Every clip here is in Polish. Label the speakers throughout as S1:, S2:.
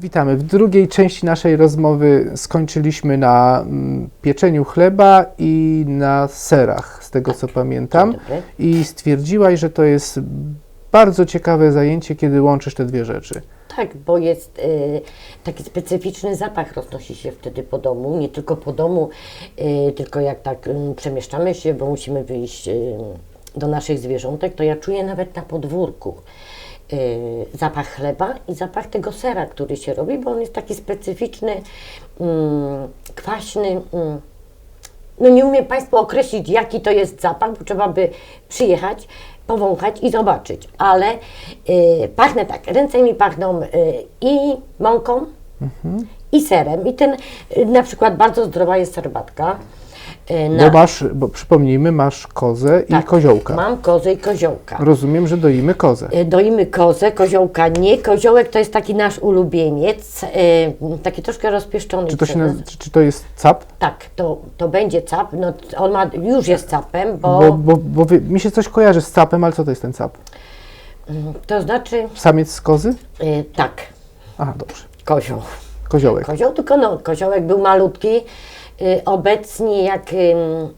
S1: Witamy. W drugiej części naszej rozmowy skończyliśmy na mm, pieczeniu chleba i na serach, z tego co pamiętam. I stwierdziłaś, że to jest bardzo ciekawe zajęcie, kiedy łączysz te dwie rzeczy.
S2: Tak, bo jest y, taki specyficzny zapach roznosi się wtedy po domu, nie tylko po domu, y, tylko jak tak y, przemieszczamy się, bo musimy wyjść y, do naszych zwierzątek, to ja czuję nawet na podwórku y, zapach chleba i zapach tego sera, który się robi, bo on jest taki specyficzny, mm, kwaśny. mm, no nie umiem Państwu określić, jaki to jest zapach, bo trzeba by przyjechać, powąchać i zobaczyć. Ale y, pachnę tak, ręce mi pachną y, i mąką, i serem. I ten y, na przykład bardzo zdrowa jest serbatka. Y,
S1: Bo masz, bo przypomnijmy, masz kozę i
S2: tak,
S1: koziołka.
S2: Mam kozę i koziołka.
S1: Rozumiem, że doimy kozę.
S2: Y, Doimy kozę, koziołka nie. Koziołek to jest taki nasz ulubieniec, y, taki troszkę rozpieszczony.
S1: Czy to, się, naz- czy, to jest cap?
S2: Tak, to, to będzie cap. No, on ma, już jest capem,
S1: Bo, bo, bo wie, mi się coś kojarzy z capem, ale co to jest ten cap?
S2: to znaczy
S1: Samiec z kozy?
S2: y, tak,
S1: Aha, dobrze.
S2: kozioł.
S1: Koziołek.
S2: Kozioł, tylko no, koziołek był malutki. Y, obecnie, jak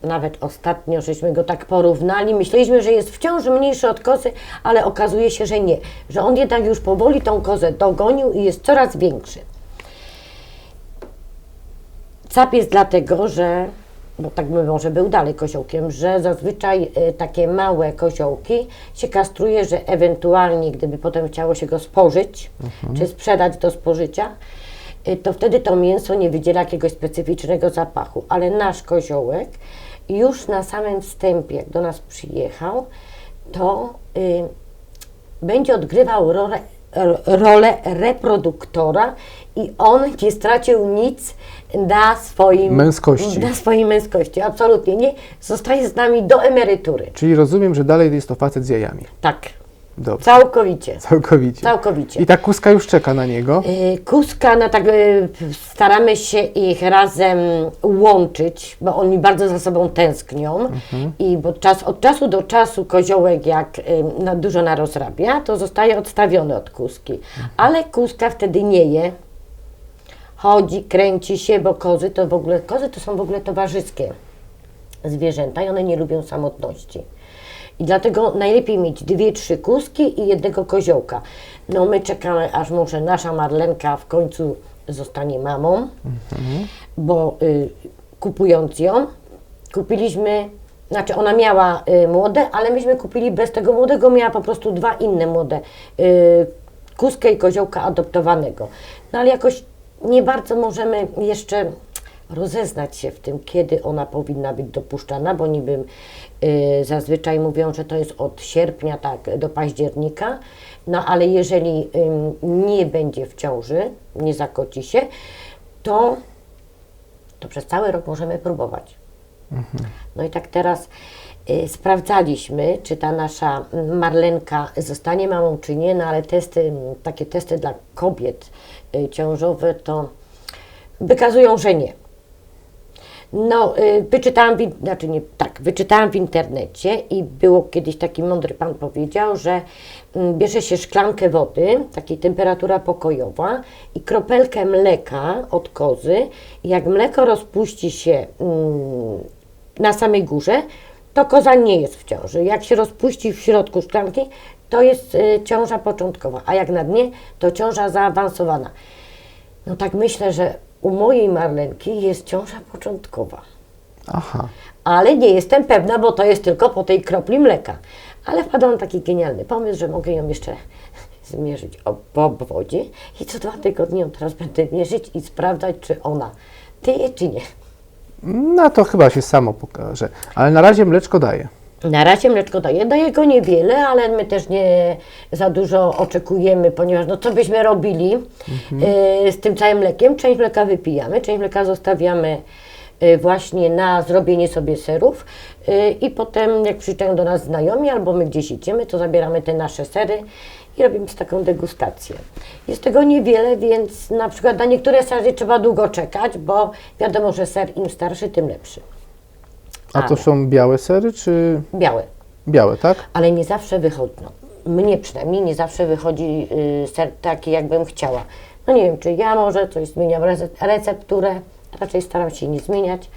S2: nawet ostatnio żeśmy go tak porównali, myśleliśmy, że jest wciąż mniejszy od kozy, ale okazuje się, że nie. Że on jednak już powoli tą kozę dogonił i jest coraz większy. Cap jest dlatego, że, bo tak by może był dalej koziołkiem, że zazwyczaj y, takie małe koziołki się kastruje, że ewentualnie gdyby potem chciało się go spożyć, czy sprzedać do spożycia, to wtedy to mięso nie wydziela jakiegoś specyficznego zapachu. Ale nasz koziołek już na samym wstępie, jak do nas przyjechał, to y, będzie odgrywał rolę, rolę reproduktora i on nie stracił nic na swoim
S1: Męskości.
S2: Na swojej męskości, absolutnie nie. Zostaje z nami do emerytury.
S1: Czyli rozumiem, że dalej jest to facet z jajami.
S2: Tak,
S1: Dobrze.
S2: całkowicie.
S1: Całkowicie.
S2: Całkowicie.
S1: I ta kuska już czeka na niego.
S2: Y, Kuska, no tak y, staramy się ich razem łączyć, bo oni bardzo za sobą tęsknią i bo czas, od czasu do czasu koziołek jak y, no, dużo narozrabia, to zostaje odstawiony od kuski, ale kuska wtedy nie je, chodzi, kręci się, bo kozy to w ogóle, kozy to są w ogóle towarzyskie zwierzęta i one nie lubią samotności. I dlatego najlepiej mieć dwie, trzy kuski i jednego koziołka. No my czekamy, aż może nasza Marlenka w końcu zostanie mamą, bo y, kupując ją, kupiliśmy, znaczy ona miała y, młode, ale myśmy kupili bez tego młodego, miała po prostu dwa inne młode, y, kuskę i koziołka adoptowanego. No ale jakoś nie bardzo możemy jeszcze rozeznać się w tym, kiedy ona powinna być dopuszczana, bo niby y, zazwyczaj mówią, że to jest od sierpnia tak do października, no ale jeżeli nie będzie w ciąży, nie zakoci się, to, to przez cały rok możemy próbować. No i tak teraz y, sprawdzaliśmy, czy ta nasza Marlenka zostanie mamą, czy nie, no ale testy, takie testy dla kobiet y, ciążowe to wykazują, że nie. No, y, wyczytałam, w, znaczy nie, tak, wyczytałam w internecie i było kiedyś taki mądry pan powiedział, że mm, bierze się szklankę wody, takiej temperatura pokojowa i kropelkę mleka od kozy i jak mleko rozpuści się mm, na samej górze, to koza nie jest w ciąży. Jak się rozpuści w środku szklanki, to jest y, ciąża początkowa, a jak na dnie, to ciąża zaawansowana. No tak myślę, że u mojej Marlenki jest ciąża początkowa.
S1: Aha.
S2: Ale nie jestem pewna, bo to jest tylko po tej kropli mleka. Ale wpadłam taki genialny pomysł, że mogę ją jeszcze zmierzyć po obwodzie i co dwa tygodnie ją teraz będę mierzyć i sprawdzać, czy ona tyje, czy nie.
S1: No to chyba się samo pokaże. Ale na razie mleczko daje.
S2: Na razie mleczko daje, daje go niewiele, ale my też nie za dużo oczekujemy, ponieważ no co byśmy robili y, z tym całym mlekiem? Część mleka wypijamy, część mleka zostawiamy y, właśnie na zrobienie sobie serów y, i potem jak przyjdą do nas znajomi albo my gdzieś idziemy, to zabieramy te nasze sery i robimy taką degustację. Jest tego niewiele, więc na przykład na niektóre sery trzeba długo czekać, bo wiadomo, że ser im starszy, tym lepszy.
S1: A to
S2: Ale.
S1: są białe sery, czy
S2: Białe.
S1: białe, tak?
S2: ale nie zawsze wychodzi. No, mnie przynajmniej nie zawsze wychodzi y, ser taki, jakbym chciała. No nie wiem, czy ja może coś zmieniam rece- recepturę, raczej staram się nie zmieniać.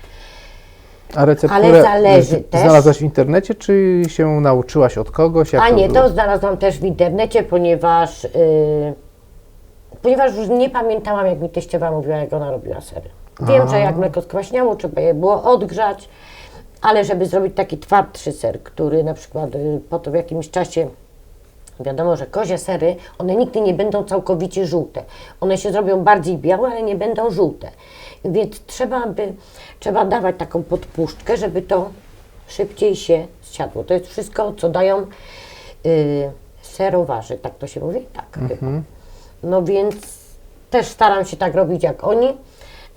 S1: A recepturę
S2: Ale zależy
S1: z-
S2: też.
S1: znalazłaś w internecie, czy się nauczyłaś od kogoś? Jak
S2: A nie,
S1: było?
S2: to znalazłam też w internecie, ponieważ, y, ponieważ już nie pamiętałam, jak mi teściowa mówiła, jak ona robiła sery. Wiem, że jak mleko skwaśniało, trzeba je było odgrzać, ale żeby zrobić taki twardszy ser, który na przykład y, po to w jakimś czasie Wiadomo, że kozie sery, one nigdy nie będą całkowicie żółte. One się zrobią bardziej białe, ale nie będą żółte. Więc trzeba by, trzeba dawać taką podpuszczkę, żeby to szybciej się zsiadło. To jest wszystko, co dają y, serowarzy, tak to się mówi? Tak, chyba. No więc też staram się tak robić jak oni.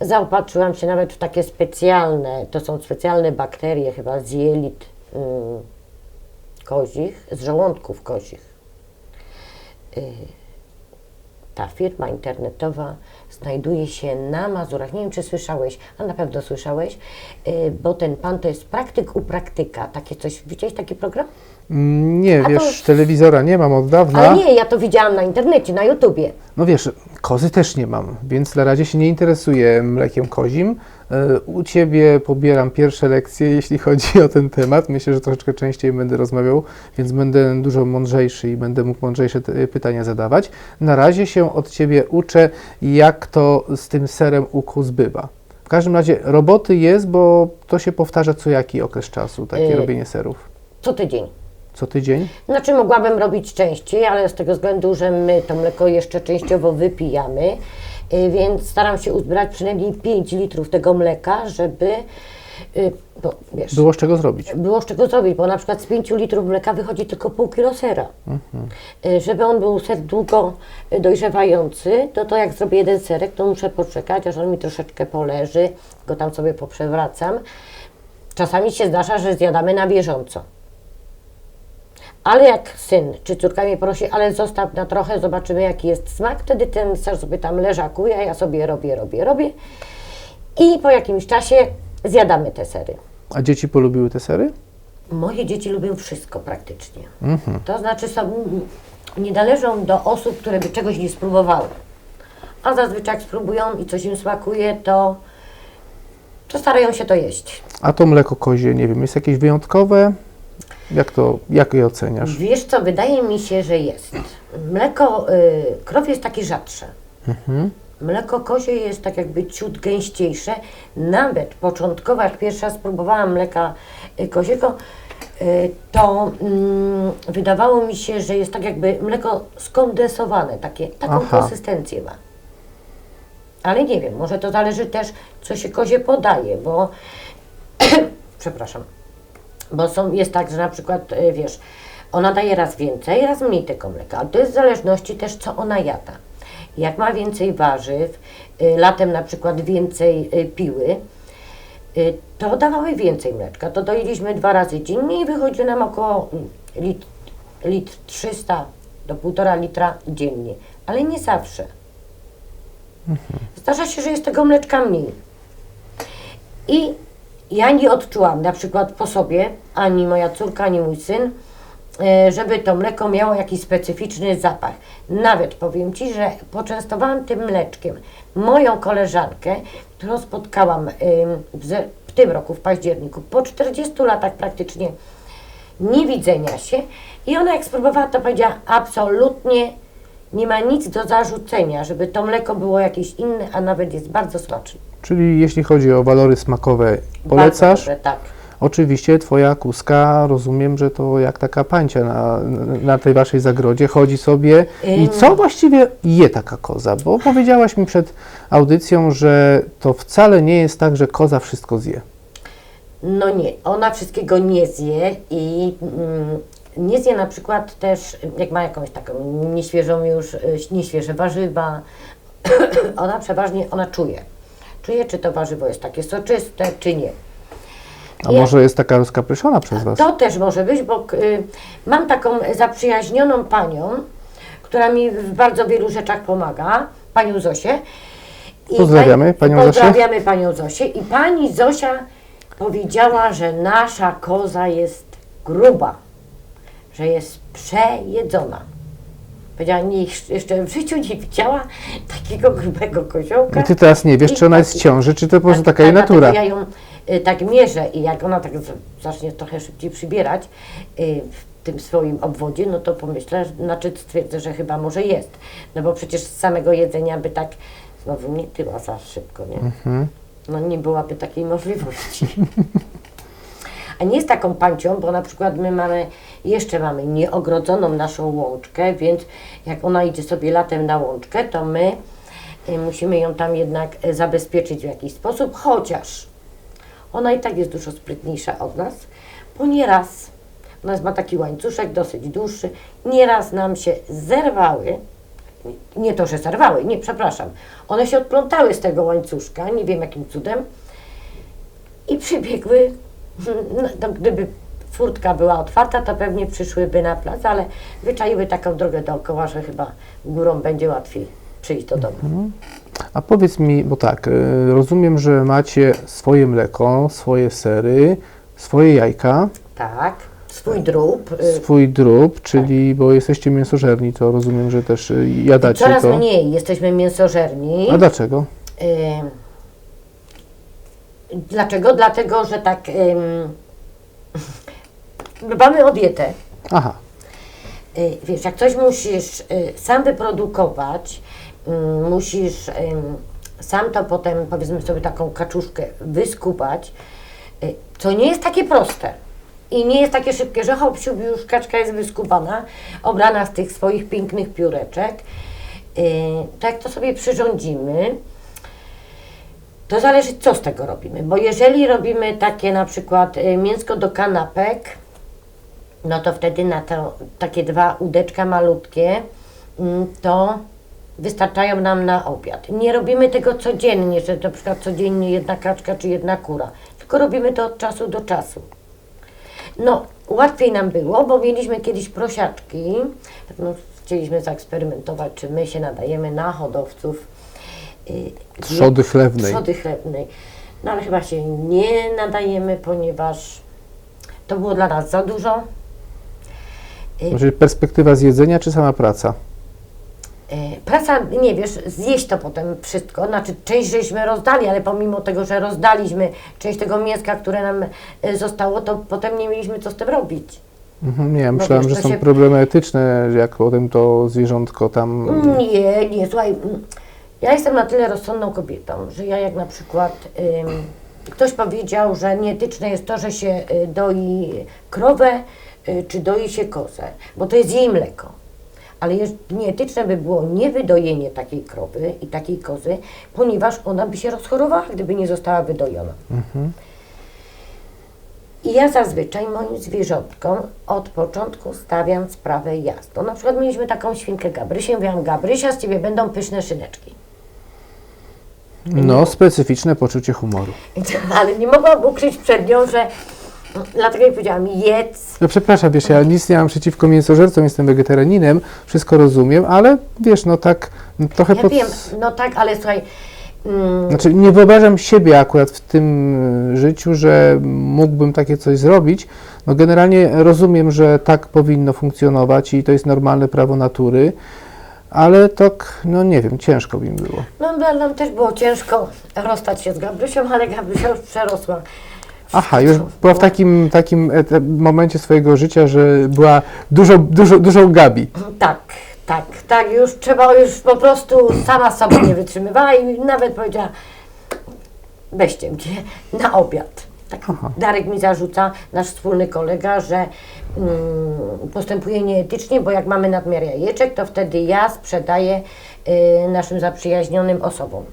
S2: Zaopatrzyłam się nawet w takie specjalne, to są specjalne bakterie chyba z jelit y, kozich, z żołądków kozich. Y, Ta firma internetowa znajduje się na Mazurach. Nie wiem, czy słyszałeś, a na pewno słyszałeś, y, bo ten pan to jest praktyk u praktyka. Takie coś, widziałeś taki program?
S1: Nie,
S2: A to-
S1: wiesz, telewizora nie mam od dawna.
S2: Ale nie, ja to widziałam na internecie, na YouTubie.
S1: No wiesz, kozy też nie mam, więc na razie się nie interesuję mlekiem kozim. E, U Ciebie pobieram pierwsze lekcje, jeśli chodzi o ten temat. Myślę, że troszeczkę częściej będę rozmawiał, więc będę dużo mądrzejszy i będę mógł mądrzejsze te- pytania zadawać. Na razie się od Ciebie uczę, jak to z tym serem u kóz bywa. W każdym razie roboty jest, bo to się powtarza co jaki okres czasu, takie
S2: Y-
S1: robienie serów.
S2: Co tydzień.
S1: Co tydzień?
S2: Znaczy mogłabym robić częściej, ale z tego względu, że my to mleko jeszcze częściowo wypijamy, y, więc staram się uzbierać przynajmniej 5 litrów tego mleka, żeby, y, bo wiesz,
S1: Było z czego zrobić.
S2: było z czego zrobić, bo na przykład z 5 litrów mleka wychodzi tylko pół kilo sera. Y, Żeby on był ser długo dojrzewający, to to jak zrobię jeden serek, to muszę poczekać, aż on mi troszeczkę poleży, go tam sobie poprzewracam. Czasami się zdarza, że zjadamy na bieżąco. Ale jak syn czy córka mnie prosi, ale zostaw na trochę, zobaczymy jaki jest smak, wtedy ten ser sobie tam leżakuje, ja sobie robię, robię, robię. I po jakimś czasie zjadamy te sery.
S1: A dzieci polubiły te sery?
S2: Moje dzieci lubią wszystko praktycznie. To znaczy są, nie należą do osób, które by czegoś nie spróbowały. A zazwyczaj jak spróbują i coś im smakuje, to, to starają się to jeść.
S1: A to mleko kozie, nie wiem, jest jakieś wyjątkowe? Jak to, jak je oceniasz?
S2: Wiesz co, wydaje mi się, że jest. Mleko y, krow jest takie rzadsze. Mleko kozie jest tak jakby ciut gęściejsze. Nawet początkowo, jak pierwszy raz mleka y, koziego, y, to mm, wydawało mi się, że jest tak jakby mleko skondensowane, takie, taką
S1: Aha.
S2: konsystencję ma. Ale nie wiem, może to zależy też, co się kozie podaje, bo przepraszam, bo są, jest tak, że na przykład, y, wiesz, ona daje raz więcej, raz mniej tego mleka, ale to jest w zależności też, co ona jada. Jak ma więcej warzyw, y, latem na przykład więcej y, piły, to dawały więcej mleczka. To doiliśmy dwa razy dziennie i wychodzi nam około mm, lit, litr 300 do 1,5 litra dziennie, ale nie zawsze. Zdarza się, że jest tego mleczka mniej. I ja nie odczułam na przykład po sobie, ani moja córka, ani mój syn, e, żeby to mleko miało jakiś specyficzny zapach. Nawet powiem Ci, że poczęstowałam tym mleczkiem moją koleżankę, którą spotkałam w tym roku, w październiku, po 40 latach praktycznie niewidzenia się i ona jak spróbowała, to powiedziała absolutnie nie ma nic do zarzucenia, żeby to mleko było jakieś inne, a nawet jest bardzo smaczne.
S1: Czyli jeśli chodzi o walory smakowe, polecasz?
S2: Bardzo dobre, tak.
S1: Oczywiście Twoja kuska, rozumiem, że to jak taka pancia na, na tej Waszej zagrodzie, chodzi sobie. I co właściwie je taka koza? Bo powiedziałaś mi przed audycją, że to wcale nie jest tak, że koza wszystko zje.
S2: No nie, ona wszystkiego nie zje i mm, nie zje na przykład też, jak ma jakąś taką nieświeżą już, y, nieświeże warzywa, ona przeważnie, ona czuje. Czuje, czy to warzywo jest takie soczyste, czy nie.
S1: A może jest taka rozkapryszona przez Was?
S2: To też może być, bo y, mam taką zaprzyjaźnioną panią, która mi w bardzo wielu rzeczach pomaga, panią Zosię. I
S1: Pozdrawiamy
S2: pani-
S1: panią Zosię.
S2: Pozdrawiamy panią Zosię. I pani Zosia powiedziała, że nasza koza jest gruba, że jest przejedzona. Powiedziała, nie, jeszcze w życiu nie widziała takiego grubego koziołka.
S1: I ty teraz nie wiesz,
S2: I
S1: czy ona jest w ciąży, czy to po prostu
S2: tak,
S1: taka jej
S2: tak,
S1: natura.
S2: Ja ją y, tak mierzę i jak ona tak z- zacznie trochę szybciej przybierać y, w tym swoim obwodzie, no to pomyślę, że- znaczy stwierdzę, że chyba może jest. No bo przecież z samego jedzenia by tak znowu nie tyła za szybko, nie?
S1: Mhm.
S2: No nie byłaby takiej możliwości. A nie jest taką pancią, bo na przykład my mamy, jeszcze mamy nieogrodzoną naszą łączkę, więc jak ona idzie sobie latem na łączkę, to my y, musimy ją tam jednak y, zabezpieczyć w jakiś sposób, chociaż ona i tak jest dużo sprytniejsza od nas, bo nieraz, ona ma taki łańcuszek dosyć dłuższy, nieraz nam się zerwały, nie to, że zerwały, nie, przepraszam, one się odplątały z tego łańcuszka, nie wiem jakim cudem, i przybiegły, no, to gdyby furtka była otwarta, to pewnie przyszłyby na plac, ale wyczaiły taką drogę dookoła, że chyba górą będzie łatwiej przyjść do domu.
S1: A powiedz mi, bo tak, y, rozumiem, że macie swoje mleko, swoje sery, swoje jajka,
S2: Tak, swój drób. y,
S1: swój drób, czyli, bo jesteście mięsożerni, to rozumiem, że też y, jadacie
S2: Coraz
S1: to.
S2: mniej jesteśmy mięsożerni.
S1: A dlaczego?
S2: Y, Dlaczego? Dlatego, że tak ym, dbamy o dietę.
S1: Aha,
S2: Y, Wiesz, jak coś musisz y, sam wyprodukować, ym, musisz sam to potem, powiedzmy sobie, taką kaczuszkę wyskubać, y, co nie jest takie proste. I nie jest takie szybkie, że hop, siup, już kaczka jest wyskubana, obrana z tych swoich pięknych pióreczek. Y, To jak to sobie przyrządzimy, to zależy, co z tego robimy. Bo jeżeli robimy takie na przykład y, mięsko do kanapek, no to wtedy na to takie dwa udeczka malutkie, mm, to wystarczają nam na obiad. Nie robimy tego codziennie, że na przykład codziennie jedna kaczka czy jedna kura, tylko robimy to od czasu do czasu. No, łatwiej nam było, bo mieliśmy kiedyś prosiaczki, no, chcieliśmy zaeksperymentować, czy my się nadajemy na hodowców
S1: trzody chlewnej.
S2: trzody chlewnej. No ale chyba się nie nadajemy, ponieważ to było dla nas za dużo.
S1: Znaczy perspektywa zjedzenia, czy sama praca?
S2: E, Praca, nie wiesz, zjeść to potem wszystko, znaczy część żeśmy rozdali, ale pomimo tego, że rozdaliśmy część tego mięska, które nam e, zostało, to potem nie mieliśmy co z tym robić.
S1: Mhm, nie, ja
S2: No
S1: myślałem,
S2: wiesz,
S1: że są
S2: się-
S1: problemy etyczne, jak potem to zwierzątko tam...
S2: Nie, nie, słuchaj, ja jestem na tyle rozsądną kobietą, że ja jak na przykład ym, ktoś powiedział, że nieetyczne jest to, że się y, doi krowę, y, czy doi się kozę, bo to jest jej mleko. Ale jest, nieetyczne by było niewydojenie takiej krowy i takiej kozy, ponieważ ona by się rozchorowała, gdyby nie została wydojona. I ja zazwyczaj moim zwierzątkom od początku stawiam sprawę jasno. Na przykład mieliśmy taką świnkę Gabrysię, mówiłam, Gabrysia, z Ciebie będą pyszne szyneczki.
S1: No, specyficzne poczucie humoru.
S2: Ale nie mogłam ukryć przed nią, że dlatego jej powiedziałam, jedz.
S1: No przepraszam, wiesz, ja nic nie mam przeciwko mięsożercom, jestem wegetarianinem, wszystko rozumiem, ale wiesz, no tak trochę
S2: Ja
S1: pod...
S2: wiem, no tak, ale słuchaj, mm,
S1: Znaczy nie wyobrażam siebie akurat w tym y, życiu, że mógłbym takie coś zrobić. No generalnie rozumiem, że tak powinno funkcjonować i to jest normalne prawo natury, ale tak, no nie wiem, ciężko by mi było.
S2: no nam też było ciężko rozstać się z Gabrysią, ale Gabrysia już przerosła.
S1: Aha, już była w takim, takim eta- momencie swojego życia, że była dużo, dużo, dużą Gabi.
S2: Tak, tak, tak, już trzeba, już po prostu sama sobie nie wytrzymywała i nawet powiedziała, weźcie mnie na obiad.
S1: Aha.
S2: Darek mi zarzuca, nasz wspólny kolega, że mm, postępuje nieetycznie, bo jak mamy nadmiar jajeczek, to wtedy ja sprzedaję y, naszym zaprzyjaźnionym osobom.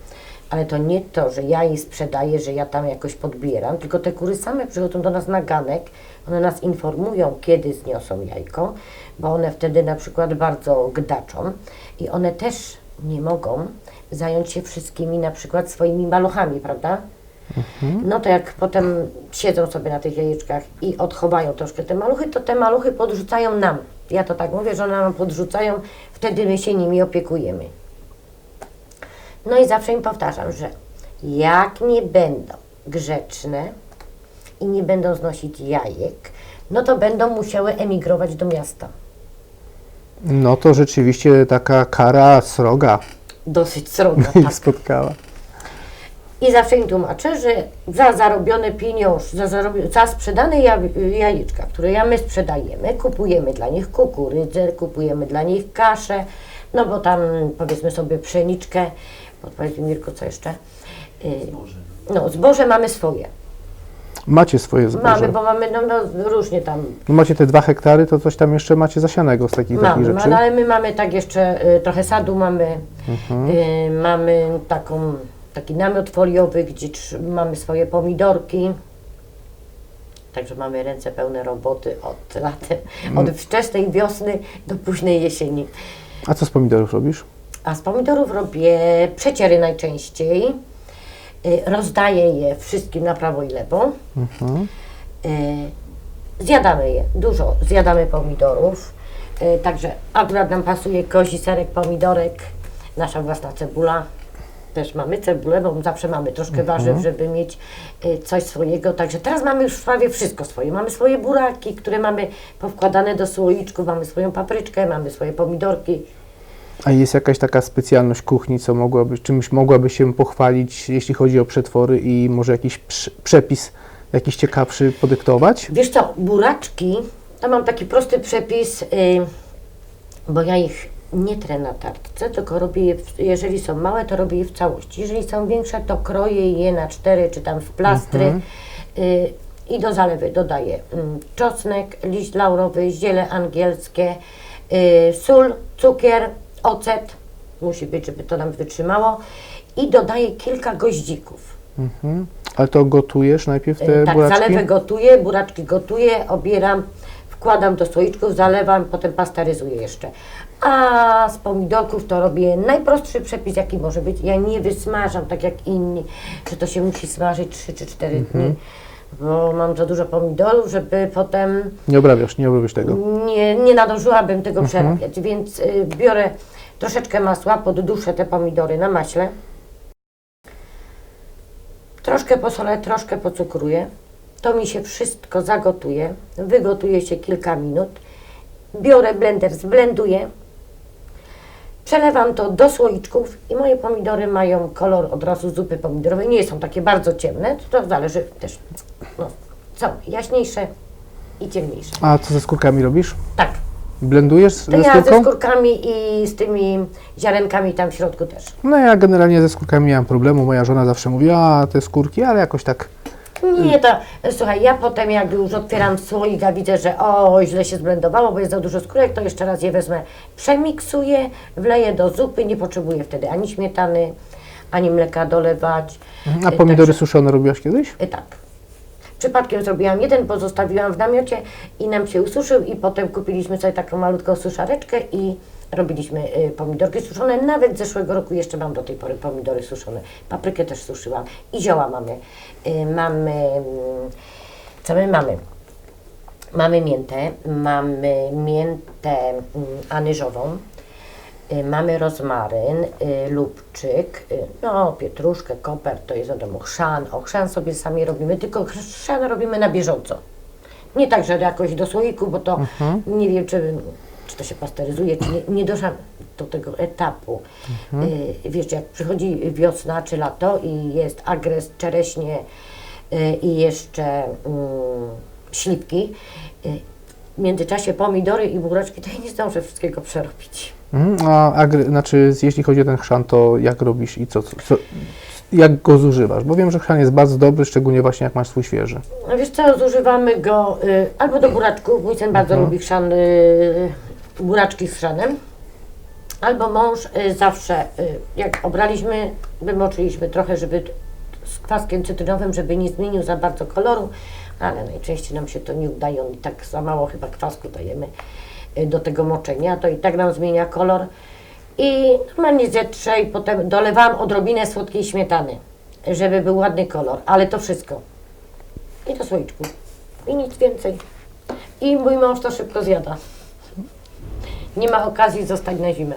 S2: Ale to nie to, że ja jej sprzedaję, że ja tam jakoś podbieram, tylko te kury same przychodzą do nas na ganek, one nas informują, kiedy zniosą jajko, bo one wtedy na przykład bardzo gdaczą i one też nie mogą zająć się wszystkimi na przykład swoimi maluchami, prawda? No to jak potem siedzą sobie na tych jajeczkach i odchowają troszkę te maluchy, to te maluchy podrzucają nam. Ja to tak mówię, że one nam podrzucają, wtedy my się nimi opiekujemy. No i zawsze im powtarzam, że jak nie będą grzeczne i nie będą znosić jajek, no to będą musiały emigrować do miasta.
S1: No to rzeczywiście taka kara sroga
S2: Dosyć sroga, tak.
S1: spotkała.
S2: I zawsze im tłumaczę, że za zarobione pieniądze, za, zarobi- za sprzedane ja, jajeczka, które ja my sprzedajemy, kupujemy dla nich kukurydzę, kupujemy dla nich kaszę, no bo tam powiedzmy sobie pszeniczkę, podpowiedz mi Mirko, co jeszcze? Y, No, zboże mamy swoje.
S1: Macie swoje zboże.
S2: Mamy, bo mamy, no, no różnie tam
S1: No macie te dwa hektary, to coś tam jeszcze macie zasianego z takich, takich
S2: mamy,
S1: rzeczy.
S2: no, ale my mamy tak jeszcze y, trochę sadu mamy,
S1: Mhm.
S2: y, mamy taką, taki namiot foliowy, gdzie mamy swoje pomidorki. Także mamy ręce pełne roboty od latem,
S1: Mm.
S2: od wczesnej wiosny do późnej jesieni.
S1: A co z pomidorów robisz?
S2: A z pomidorów robię przeciery najczęściej. Y, Rozdaję je wszystkim na prawo i lewo.
S1: Mhm.
S2: Y, Zjadamy je, dużo zjadamy pomidorów. Y, Także akurat nam pasuje kozi serek, pomidorek, nasza własna cebula. Też mamy cebulę, bo zawsze mamy troszkę warzyw, żeby mieć y, coś swojego. Także teraz mamy już prawie wszystko swoje. Mamy swoje buraki, które mamy powkładane do słoiczków, mamy swoją papryczkę, mamy swoje pomidorki.
S1: A jest jakaś taka specjalność kuchni, co mogłaby, czymś mogłaby się pochwalić, jeśli chodzi o przetwory i może jakiś prz- przepis jakiś ciekawszy podyktować?
S2: Wiesz co, buraczki, to mam taki prosty przepis, y, bo ja ich nie trę na tartce, tylko robię je, w, jeżeli są małe, to robię je w całości. Jeżeli są większe, to kroję je na cztery, czy tam w plastry y, i do zalewy dodaję mm, czosnek, liść laurowy, ziele angielskie, y, sól, cukier, ocet, musi być, żeby to nam wytrzymało i dodaję kilka goździków.
S1: Mhm. Ale to gotujesz najpierw te
S2: tak,
S1: buraczki?
S2: zalewę gotuję, buraczki gotuję, obieram, wkładam do słoiczków, zalewam, potem pasteryzuję jeszcze. A z pomidorków to robię najprostszy przepis, jaki może być. Ja nie wysmażam tak jak inni, że to się musi smażyć 3 czy 4
S1: Mhm.
S2: dni, bo mam za dużo pomidorów, żeby potem
S1: Nie obrabiasz, nie obrabiasz tego.
S2: nie, nie nadążyłabym tego
S1: Mhm.
S2: przerabiać, więc y, biorę troszeczkę masła, podduszę te pomidory na maśle. Troszkę posolę, troszkę pocukruję. To mi się wszystko zagotuje. Wygotuje się kilka minut. Biorę blender, zblenduję. Przelewam to do słoiczków i moje pomidory mają kolor od razu zupy pomidorowej. Nie są takie bardzo ciemne, to zależy też. No, są jaśniejsze i ciemniejsze.
S1: A co ze skórkami robisz?
S2: Tak.
S1: Blendujesz
S2: To
S1: ze
S2: ja ze skórkami i z tymi ziarenkami tam w środku też.
S1: No ja generalnie ze skórkami nie mam problemu. Moja żona zawsze mówi, a te skórki, ale jakoś tak
S2: Nie, to słuchaj, ja potem jak już otwieram słoik, a widzę, że o, źle się zblendowało, bo jest za dużo skórek, to jeszcze raz je wezmę, przemiksuję, wleję do zupy, nie potrzebuję wtedy ani śmietany, ani mleka dolewać.
S1: A
S2: Y,
S1: pomidory
S2: także-
S1: suszone robiłaś kiedyś?
S2: y, Tak. Przypadkiem zrobiłam jeden, pozostawiłam w namiocie i nam się ususzył i potem kupiliśmy sobie taką malutką suszareczkę i robiliśmy y, pomidorki suszone. Nawet z zeszłego roku jeszcze mam do tej pory pomidory suszone. Paprykę też suszyłam i zioła mamy. Y, mamy, mm, co my mamy? Mamy miętę, mamy miętę mm, anyżową, y, mamy rozmaryn, lubczyk, no pietruszkę, koper, to jest wiadomo chrzan. O chrzan sobie sami robimy, tylko chrzan robimy na bieżąco. Nie tak, że jakoś do słoiku, bo to nie wiem, czy, czy to się pasteryzuje, czy nie, nie doszłam do tego etapu. Y, wiesz, jak przychodzi wiosna czy lato i jest agres, czereśnie y, i jeszcze mm, śliwki, y, w międzyczasie pomidory i buraczki, to ja nie zdążę wszystkiego przerobić.
S1: Mhm. A agry, znaczy, jeśli chodzi o ten chrzan, to jak robisz i co, co, co, jak go zużywasz? Bo wiem, że chrzan jest bardzo dobry, szczególnie właśnie jak masz swój świeży.
S2: No wiesz co, zużywamy go y, albo do buraczków, mój syn bardzo lubi chrzan, y, buraczki z chrzanem, albo mąż y, zawsze, y, jak obraliśmy, wymoczyliśmy trochę, żeby z kwaskiem cytrynowym, żeby nie zmienił za bardzo koloru, ale najczęściej nam się to nie udaje, on i tak za mało chyba kwasku dajemy y, do tego moczenia, to i tak nam zmienia kolor. I normalnie zetrzę i potem dolewam odrobinę słodkiej śmietany, żeby był ładny kolor, ale to wszystko i do słoiczku. I nic więcej. I mój mąż to szybko zjada. Nie ma okazji zostać na zimę.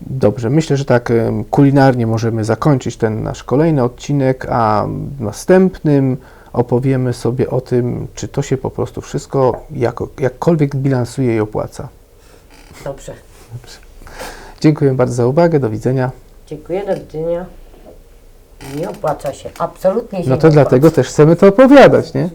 S1: Dobrze, myślę, że tak kulinarnie możemy zakończyć ten nasz kolejny odcinek, a następnym opowiemy sobie o tym, czy to się po prostu wszystko jako, jakkolwiek bilansuje i opłaca.
S2: Dobrze.
S1: Dziękuję bardzo za uwagę, do widzenia.
S2: Dziękuję, do widzenia. Nie opłaca się, absolutnie się
S1: No to
S2: opłaca.
S1: dlatego też chcemy to opowiadać, nie?